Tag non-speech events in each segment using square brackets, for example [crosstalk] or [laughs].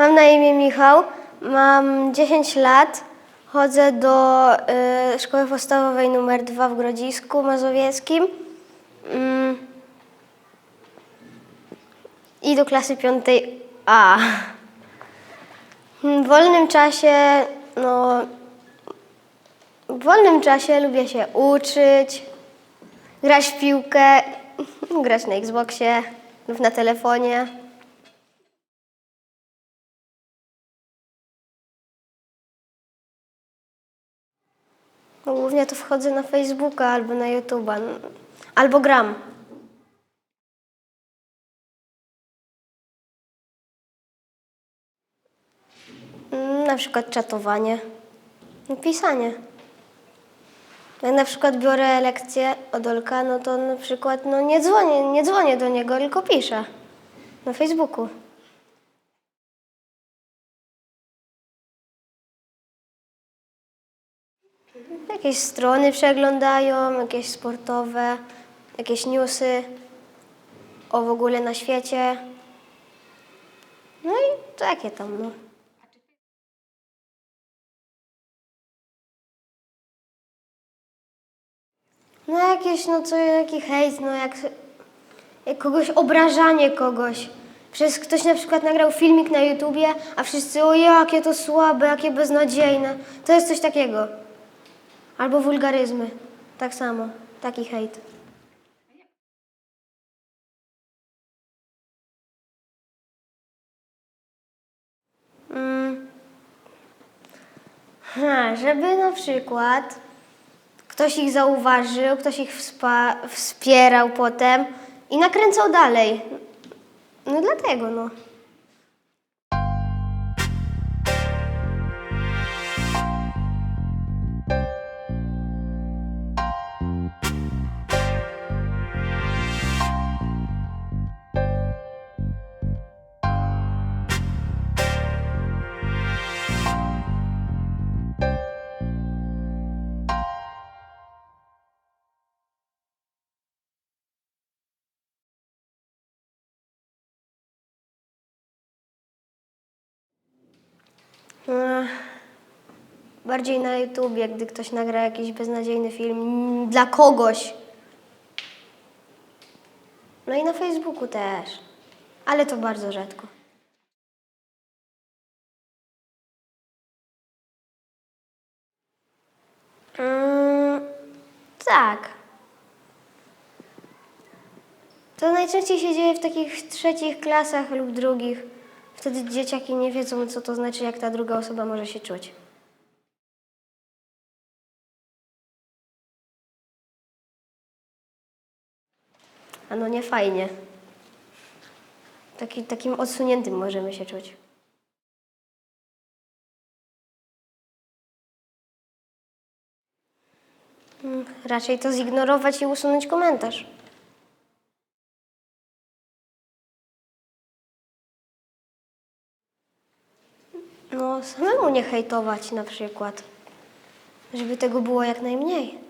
Mam na imię Michał, mam 10 lat, chodzę do y, szkoły podstawowej numer 2 w Grodzisku Mazowieckim mm, i do klasy 5 A. W wolnym czasie, no, w wolnym czasie lubię się uczyć, grać w piłkę, [laughs] grać na Xboxie lub na telefonie. No, Głównie to wchodzę na Facebooka albo na YouTube'a, albo gram. Mm, Na przykład czatowanie, i pisanie. Jak na przykład biorę lekcję od Olka, no to na przykład no nie dzwonię, nie dzwonię do niego, tylko piszę na Facebooku. Jakieś strony przeglądają, jakieś sportowe, jakieś newsy o w ogóle na świecie. No i takie tam, no. No jakieś, no co, jaki hejt, no jak, jak kogoś, obrażanie kogoś. Przez ktoś na przykład nagrał filmik na YouTubie, a wszyscy, o jakie to słabe, jakie beznadziejne. To jest coś takiego. Albo wulgaryzmy. Tak samo. Taki hejt. Mm. Ha, żeby na przykład ktoś ich zauważył, ktoś ich wspierał potem i nakręcał dalej. No dlatego, no. Bardziej na YouTubie, gdy ktoś nagra jakiś beznadziejny film mm, dla kogoś. No i na Facebooku też. Ale to bardzo rzadko. Mm, tak. To najczęściej się dzieje w takich trzecich klasach lub drugich. Wtedy dzieciaki nie wiedzą, co to znaczy, jak ta druga osoba może się czuć. A no nie fajnie. Taki, takim odsuniętym możemy się czuć. Mm, Raczej to zignorować i usunąć komentarz. Samemu nie hejtować na przykład. Żeby tego było jak najmniej.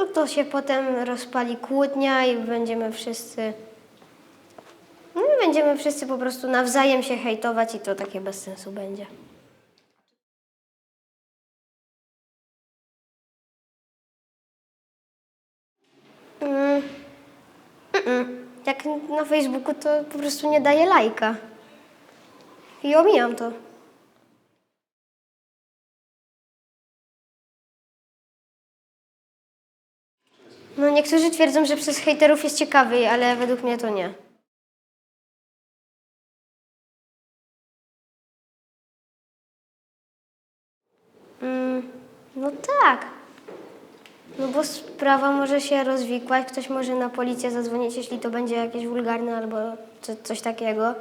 To, to się potem rozpali kłótnia i będziemy wszyscy. No i będziemy wszyscy po prostu nawzajem się hejtować i to takie bez sensu będzie. Mm. Jak na Facebooku to po prostu nie daję lajka. I omijam to. No niektórzy twierdzą, że przez hejterów jest ciekawiej, ale według mnie to nie. Mm, no tak. No bo sprawa może się rozwikłać, ktoś może na policję zadzwonić, jeśli to będzie jakieś wulgarne albo co, coś takiego.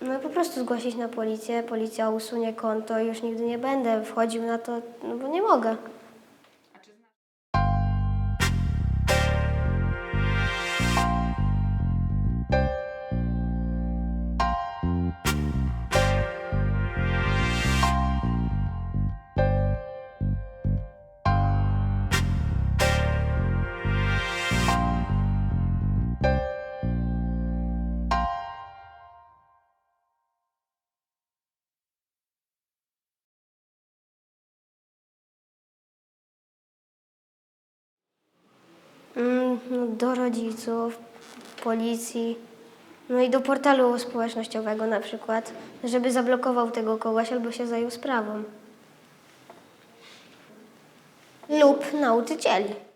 No i po prostu zgłosić na policję, policja usunie konto i już nigdy nie będę wchodził na to, no bo nie mogę. No, do rodziców, policji, no i do portalu społecznościowego na przykład, żeby zablokował tego kogoś albo się zajął sprawą. Lub nauczycieli.